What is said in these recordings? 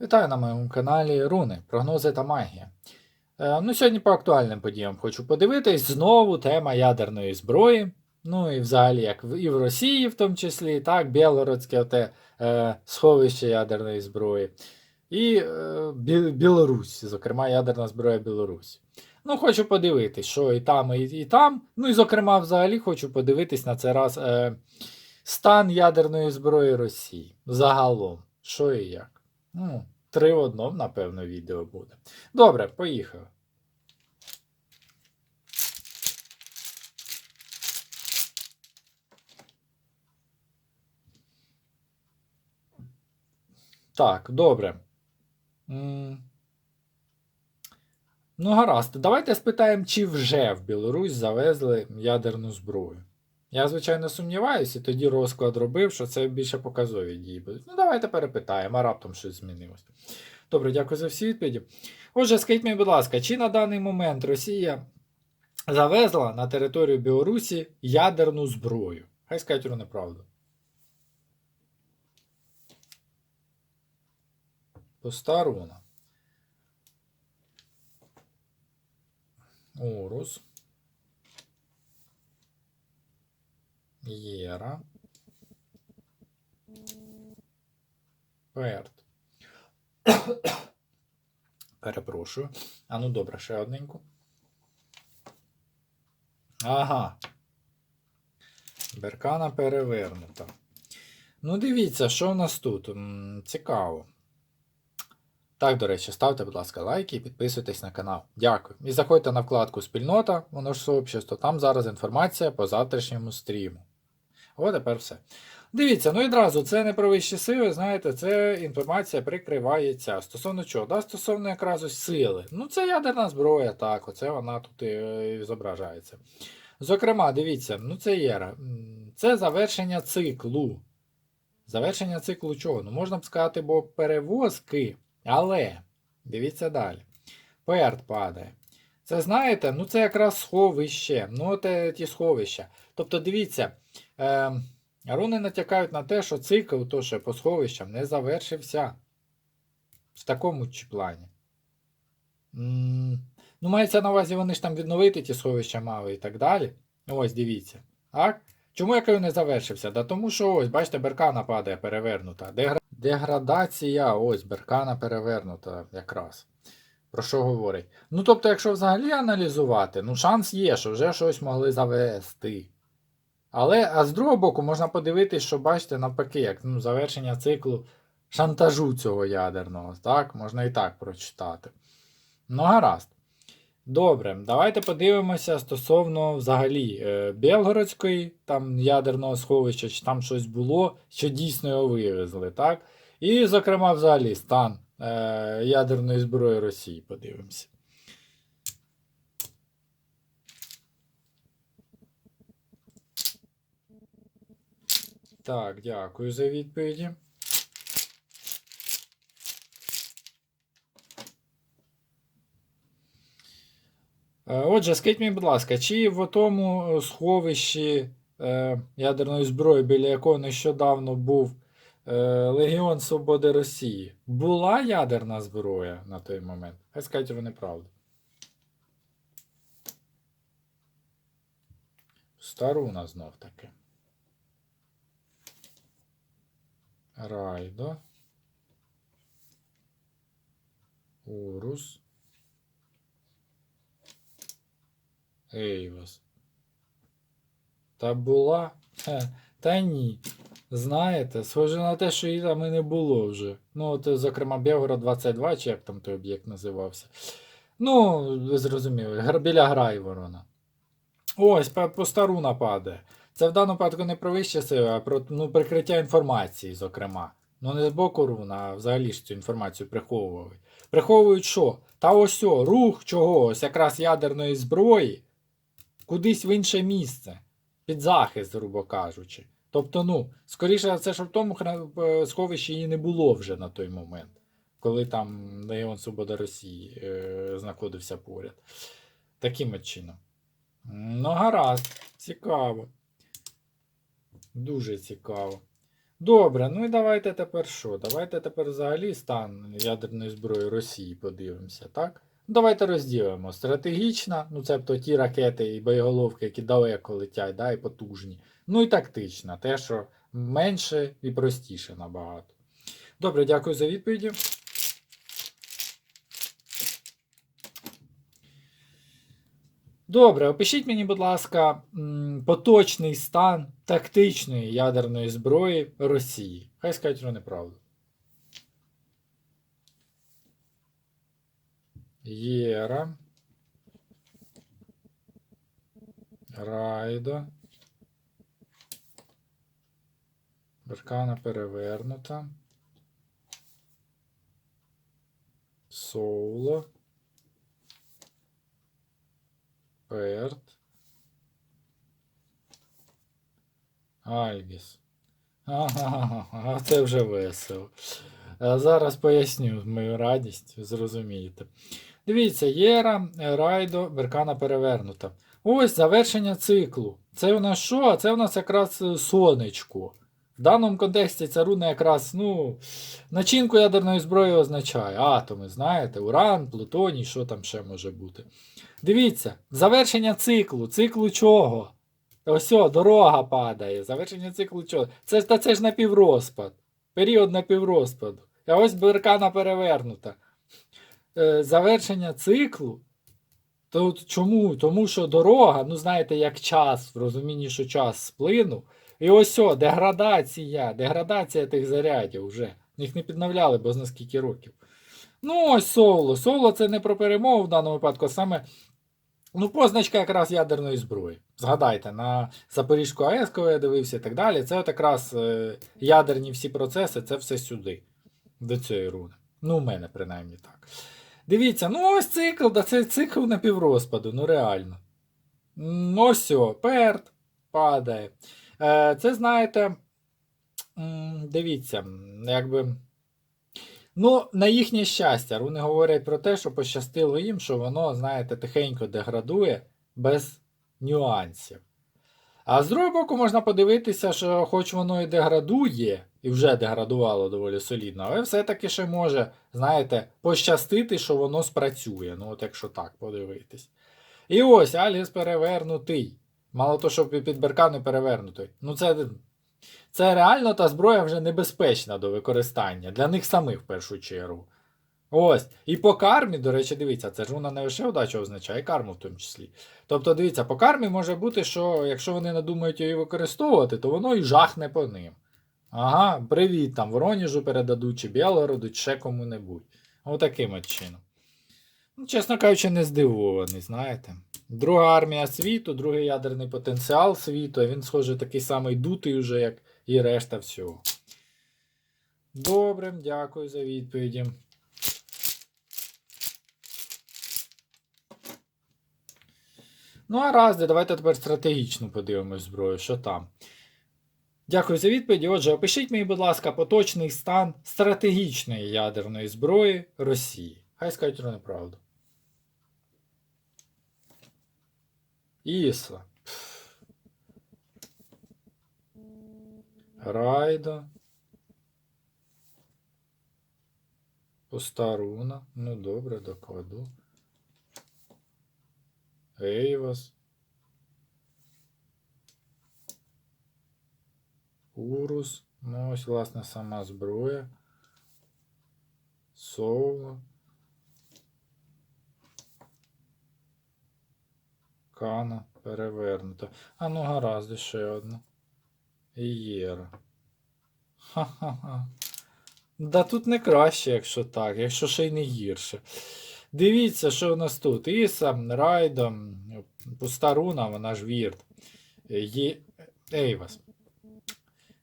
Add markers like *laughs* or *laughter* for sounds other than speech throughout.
Вітаю на моєму каналі Руни, прогнози та магія. Е, ну, сьогодні по актуальним подіям хочу подивитись. Знову тема ядерної зброї. Ну і взагалі, як і в Росії, в тому числі, так, Білгородське оте, е, сховище ядерної зброї. І е, Бі- Білорусь, зокрема, ядерна зброя Білорусі. Ну, хочу подивитись, що і там, і, і там. Ну і, зокрема, взагалі хочу подивитись на цей раз е, стан ядерної зброї Росії. Загалом, що і як. Ну, три в одному, напевно, відео буде. Добре, поїхали. Так, добре. Ну, гаразд. Давайте спитаємо, чи вже в Білорусь завезли ядерну зброю. Я, звичайно, сумніваюся, і тоді розклад робив, що це більше показові дії будуть. Ну, давайте перепитаємо, а раптом щось змінилось. Добре, дякую за всі відповіді. Отже, скажіть мені, будь ласка, чи на даний момент Росія завезла на територію Білорусі ядерну зброю? Хай скажуть про неправду. Постаруна. Орус. Єра. Перт. Перепрошую. А ну добре, ще одненьку. Ага. Беркана перевернута. Ну, дивіться, що в нас тут. Цікаво. Так, до речі, ставте, будь ласка, лайки і підписуйтесь на канал. Дякую. І заходьте на вкладку Спільнота, воно ж сообщество, там зараз інформація по завтрашньому стріму. О, тепер все. Дивіться, ну і одразу, це не про вищі сили, знаєте, це інформація прикривається. Стосовно чого? Да? Стосовно якраз ось сили. Ну, це ядерна зброя, так, оце вона тут і, і зображається. Зокрема, дивіться, ну це єра. Це завершення циклу. Завершення циклу чого? Ну, можна б сказати, бо перевозки, але дивіться далі. Перт падає. Це знаєте, ну це якраз сховище. Ну, от е, ті сховища. Тобто, дивіться, е, руни натякають на те, що цикл, то що по сховищам, не завершився. В такому чи плані. Ну, мається на увазі, вони ж там відновити ті сховища мали і так далі. Ось, дивіться. Так? Чому я кажу не завершився? Да тому що ось, бачите, беркана падає перевернута. Дегра... Деградація, ось, беркана перевернута якраз. Про що говорить? Ну, тобто, якщо взагалі аналізувати, ну шанс є, що вже щось могли завести. Але, а з другого боку, можна подивитись, що бачите, навпаки, як ну, завершення циклу шантажу цього ядерного. Так, можна і так прочитати. Ну, гаразд. Добре, давайте подивимося стосовно взагалі е, Белгородської там ядерного сховища, чи там щось було, що дійсно його вивезли, так? І, зокрема, взагалі стан е, ядерної зброї Росії подивимося. Так, дякую за відповіді. Е, Отже, скажіть мені, будь ласка, чи в тому е, сховищі е, ядерної зброї, біля якого нещодавно був е, Легіон Свободи Росії, була ядерна зброя на той момент? Хай скажуть вони правду. Старуна знов таки. Райдо. Урус. Ейвас. Та була? Та ні. Знаєте, схоже на те, що її там і не було вже. Ну, от, зокрема, Белгород 22, чи як там той об'єкт називався. Ну, ви зрозуміли, біля Грайворона. Ось, по стару нападе. Це в даному випадку не про вищі сили, а про ну, прикриття інформації, зокрема. Ну, не з боку руна, а взагалі ж цю інформацію приховували. Приховують що? Та ось о, рух чогось, якраз ядерної зброї, кудись в інше місце, під захист, грубо кажучи. Тобто, ну, скоріше все, що в тому е, сховищі її не було вже на той момент, коли там Легіон Свобода Росії е, знаходився поряд. Таким чином. Ну, гаразд, цікаво. Дуже цікаво. Добре, ну і давайте тепер що? Давайте тепер взагалі стан ядерної зброї Росії подивимося, так? Ну, Давайте розділимо. Стратегічна, ну це ті ракети і боєголовки, які далеко летять, да, і потужні. Ну і тактична, те, що менше і простіше набагато. Добре, дякую за відповіді. Добре, опишіть мені, будь ласка, поточний стан тактичної ядерної зброї Росії. Хай скажуть про неправду. Єра. Райдо. Беркана перевернута. Соуло. Перт. Альгіс. Ага, це вже весело. А зараз поясню мою радість, зрозумієте. Дивіться, Єра, Райдо, Беркана перевернута. Ось завершення циклу. Це у нас що? А Це у нас якраз е, сонечко. В даному контексті ця руна якраз, ну, начинку ядерної зброї означає. Атоми, знаєте, уран, плутоній, що там ще може бути. Дивіться, завершення циклу. Циклу чого? Ось, дорога падає. Завершення циклу чого? Це та це ж напіврозпад. Період напіврозпаду. А ось беркана перевернута. Е, завершення циклу. То чому? Тому що дорога, ну знаєте, як час, в розумінні, що час сплинув. І ось о, деградація, деградація тих зарядів вже. Їх не підновляли, бо зна скільки років. Ну, ось соло. Соло це не про перемогу в даному випадку, саме ну, позначка якраз ядерної зброї. Згадайте, на Запорізьку АЕС, коли я дивився і так далі, це от якраз е, ядерні всі процеси, це все сюди, до цієї руни. Ну, у мене принаймні так. Дивіться, ну ось цикл, да це цикл напіврозпаду, ну реально. Ось о, перт падає. Е, Це, знаєте, дивіться, якби. Ну, на їхнє щастя, руни говорять про те, що пощастило їм, що воно, знаєте, тихенько деградує без нюансів. А з другого боку, можна подивитися, що хоч воно і деградує, і вже деградувало доволі солідно, але все-таки ще може, знаєте, пощастити, що воно спрацює. Ну, от якщо так подивитись. І ось Альгіс перевернутий. Мало того, що під беркани перевернутий. Ну, це, це реально та зброя вже небезпечна до використання. Для них самих в першу чергу. Ось. І по кармі, до речі, дивіться, це ж вона не лише удачу означає, і карму в тому числі. Тобто, дивіться, по кармі може бути, що якщо вони надумають її використовувати, то воно і жахне по ним. Ага, привіт, там Вороніжу передадуть, чи Білгороду, чи ще кому-небудь. Отаким от чином. Ну, чесно кажучи, не здивований, знаєте. Друга армія світу, другий ядерний потенціал світу, а він, схоже, такий самий дутий уже, як і решта всього. Добре, дякую за відповіді. Ну, а раз, давайте тепер стратегічно подивимось зброю, що там. Дякую за відповіді. Отже, опишіть мені, будь ласка, поточний стан стратегічної ядерної зброї Росії. Хай скажуть неправду. Іса. Райда. Постаруна. Ну добре, докладу. Ейвас. Урус. Ну, ось, власне, сама зброя. Соло. Кана перевернута. А ну гаразд, ще одна. Єра. Ха-ха-ха. Да тут не краще, якщо так, якщо ще й не гірше. Дивіться, що у нас тут. Іса, Райда, пуста руна, вона ж вірт. Є... Ейвас.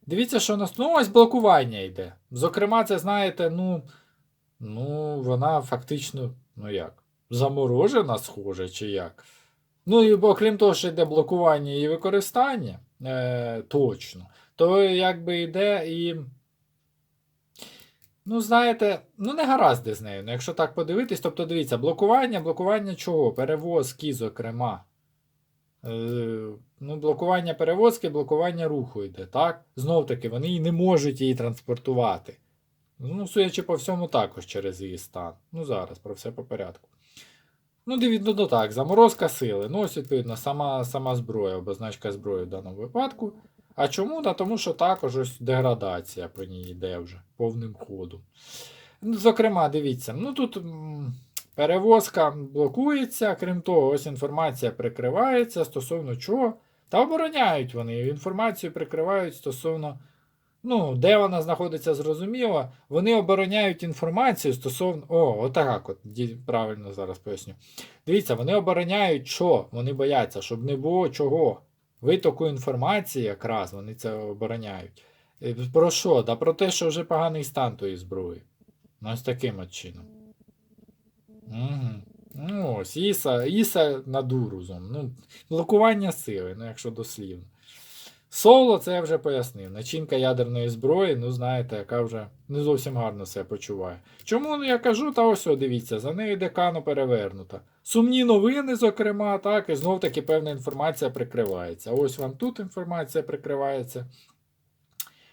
Дивіться, що у нас. Ну, ось блокування йде. Зокрема, це, знаєте, ну. Ну, вона фактично, ну як, заморожена, схоже, чи як. Ну, і окрім того, що йде блокування і використання, е, точно, то якби йде і. Ну, знаєте, ну не гаразди з нею. Ну, якщо так подивитись, тобто дивіться, блокування, блокування чого? Перевозки, зокрема. Е, ну, блокування перевозки, блокування руху йде, так? Знов таки, вони і не можуть її транспортувати. Ну, судячи по всьому, також через її стан. Ну, зараз, про все по порядку. Ну, дивіться, ну так, заморозка сили. Ну, ось відповідно, сама, сама зброя, обозначка зброї в даному випадку. А чому? Та тому що також ось деградація по ній йде вже повним ходом. Ну, Зокрема, дивіться, ну тут перевозка блокується, крім того, ось інформація прикривається стосовно чого. Та обороняють вони. Інформацію прикривають стосовно. Ну, де вона знаходиться, зрозуміло. Вони обороняють інформацію стосовно. О, отак от. Правильно зараз поясню. Дивіться, вони обороняють що? Вони бояться, щоб не було чого. Витоку інформації, якраз вони це обороняють. Е, Про що? Та про те, що вже поганий стан тої зброї. Ну, ось таким от чином. Угу. Ну, ось, Іса, Іса на дурузом. Ну, блокування сили, ну, якщо дослівно. Соло, це я вже пояснив. Начинка ядерної зброї, ну знаєте, яка вже не зовсім гарно себе почуває. Чому ну, я кажу, та ось дивіться, за нею декано перевернута. Сумні новини, зокрема, так, і знов таки певна інформація прикривається. Ось вам тут інформація прикривається.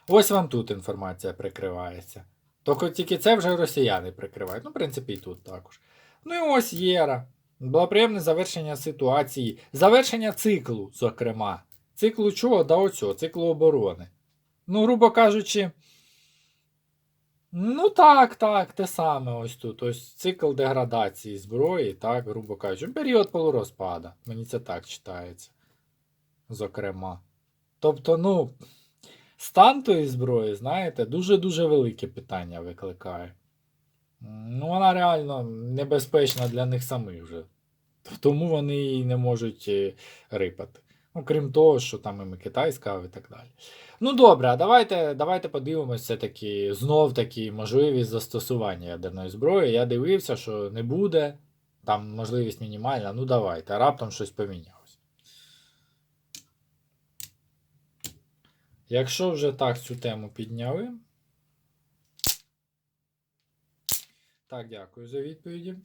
Ось вам тут інформація прикривається. Тільки тільки це вже росіяни прикривають. Ну, в принципі, і тут також. Ну і ось Єра. Благоприємне завершення ситуації. Завершення циклу, зокрема. Циклу чого? Да оцього, циклу оборони. Ну, грубо кажучи. Ну так, так, те саме ось тут. Ось цикл деградації зброї, так, грубо кажучи. Період полурозпада. Мені це так читається. Зокрема. Тобто, ну, стан тої зброї, знаєте, дуже-дуже велике питання викликає. Ну, вона реально небезпечна для них самих вже. Тому вони її не можуть е, рипати. Ну, крім того, що там і китайська і так далі. Ну добре, давайте, давайте подивимося все-таки знов таки можливість застосування ядерної зброї. Я дивився, що не буде. Там можливість мінімальна. Ну давайте, раптом щось помінялось. Якщо вже так цю тему підняли. Так, дякую за відповіді.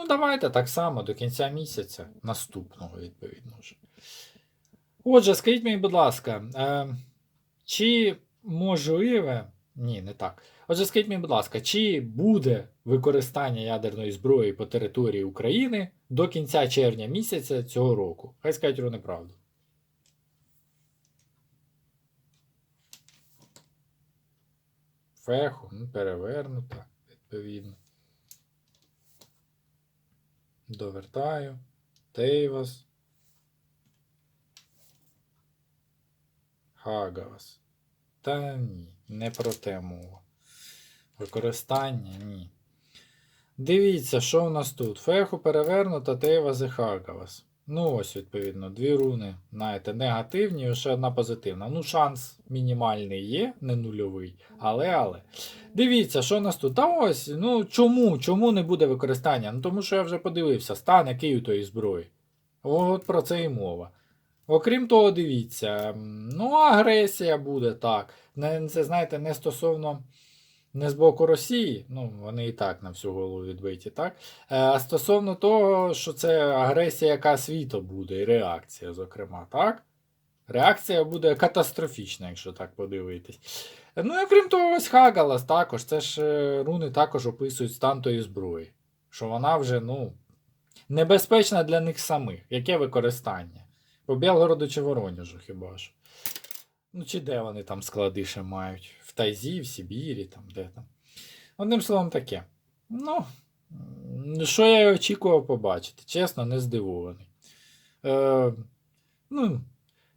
Ну, давайте так само до кінця місяця, наступного, відповідно вже. Отже, скажіть мені, будь ласка, е, чи можливе. Ні, не так. Отже, скажіть мені, будь ласка, чи буде використання ядерної зброї по території України до кінця червня місяця цього року? Хай скажуть про неправду. Феху, ну, перевернута, відповідно. Довертаю. Тейвас. Хагавас. Та ні, не про те мова. Використання ні. Дивіться, що у нас тут. Феху перевернута, Тейвас і Хагавас. Ну, ось, відповідно, дві руни, знаєте, негативні, і ще одна позитивна. Ну, шанс мінімальний є, не нульовий. Але, але. Дивіться, що у нас тут. Та ось, ну чому? Чому не буде використання? Ну тому що я вже подивився, стан який у тої зброї. От про це і мова. Окрім того, дивіться, ну, агресія буде так. Це, знаєте, не стосовно не з боку Росії, ну, вони і так на всю голову відбиті, так? Е, А стосовно того, що це агресія, яка світу буде, і реакція, зокрема, так? Реакція буде катастрофічна, якщо так подивитись. Ну і крім того, ось Хагалас також. Це ж е, руни також описують стан тої зброї. Що вона вже, ну, небезпечна для них самих. Яке використання? По Білгороду чи Воронежу хіба ж? Ну, чи де вони там склади ще мають? В Тайзі, в Сибірі, там, де там. Одним словом, таке. Ну, що я очікував побачити? Чесно, не здивований. Е, ну,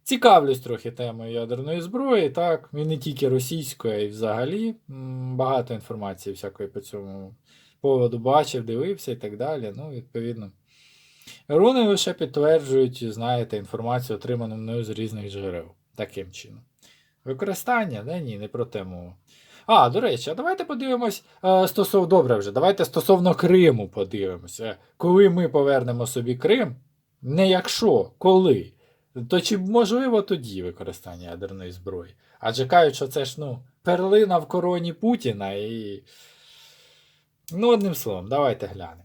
Цікавлюсь трохи темою ядерної зброї, так, і не тільки російської, а й взагалі. Багато інформації всякої по цьому поводу бачив, дивився і так далі. Ну, відповідно. Руни лише підтверджують, знаєте, інформацію, отриману мною з різних джерел. Таким чином. Використання? Да, ні, не про те мова. А, до речі, а давайте подивимось е, стосовно добре вже. Давайте стосовно Криму подивимося. Коли ми повернемо собі Крим, не якщо, коли. То чи можливо тоді використання ядерної зброї? Адже кажуть, що це ж ну, перлина в короні Путіна і. Ну, одним словом, давайте глянемо.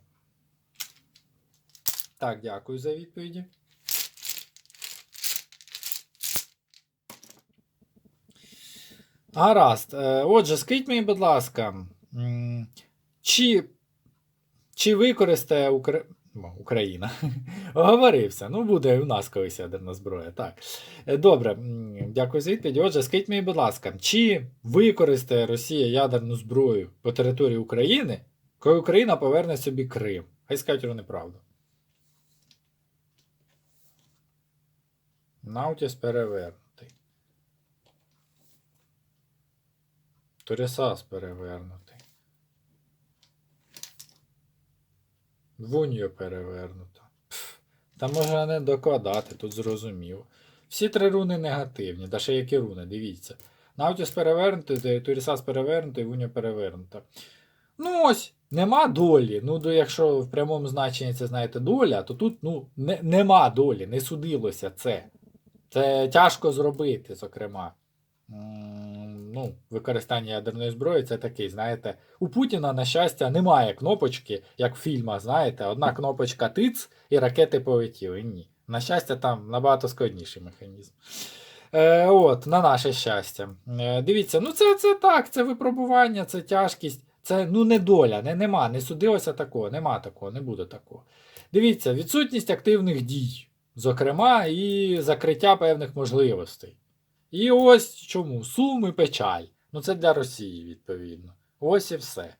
Так, дякую за відповіді. Гаразд. Е, Отже, скажіть мені, будь ласка, чи, чи використає Укра... Україна? *laughs* Оговорився. Ну, буде у нас колись ядерна зброя. Так. Е, Добре, дякую за відповідь. Отже, скажіть мені, будь ласка, чи використає Росія ядерну зброю по території України, коли Україна поверне собі Крим? Хай скажуть вони правду. Наутіс перевернутий. Торісас перевернутий. Вуньо перевернута. Пф, Та може не докладати, тут зрозуміло. Всі три руни негативні, да ще які руни, дивіться. Наутіс перевернутий, Турісас перевернутий, Вуньо перевернута. Ну ось, нема долі. Ну, до, якщо в прямому значенні це знаєте доля, то тут ну, не, нема долі, не судилося це. Це тяжко зробити, зокрема. Ну, використання ядерної зброї це такий, знаєте, у Путіна, на щастя, немає кнопочки, як в фільмах, знаєте, одна кнопочка тиц і ракети полетіли. Ні. На щастя, там набагато складніший механізм. Е, от, на наше щастя. Е, дивіться, ну це, це так, це випробування, це тяжкість, це ну не доля, не, нема, не судилося такого, нема такого, не буде такого. Дивіться, відсутність активних дій, зокрема, і закриття певних можливостей. І ось чому сум і печаль. Ну це для Росії, відповідно. Ось і все.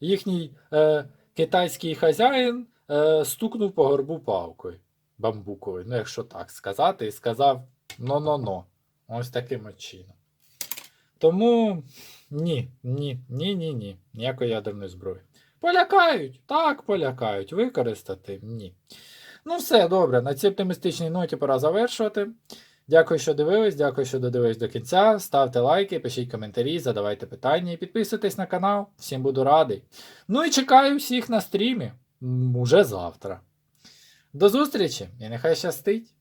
Їхній е, китайський хазяїн е, стукнув по горбу палкою бамбуковою, ну якщо так сказати, і сказав но-но-но. Ось таким чином. Тому ні, ні, ні, ні, ні. Ніякої ядерної зброї. Полякають, так, полякають. Використати ні. Ну, все, добре, на цій оптимістичній ноті пора завершувати. Дякую, що дивились, дякую, що додивились до кінця. Ставте лайки, пишіть коментарі, задавайте питання і підписуйтесь на канал. Всім буду радий. Ну і чекаю всіх на стрімі. Уже завтра. До зустрічі і нехай щастить!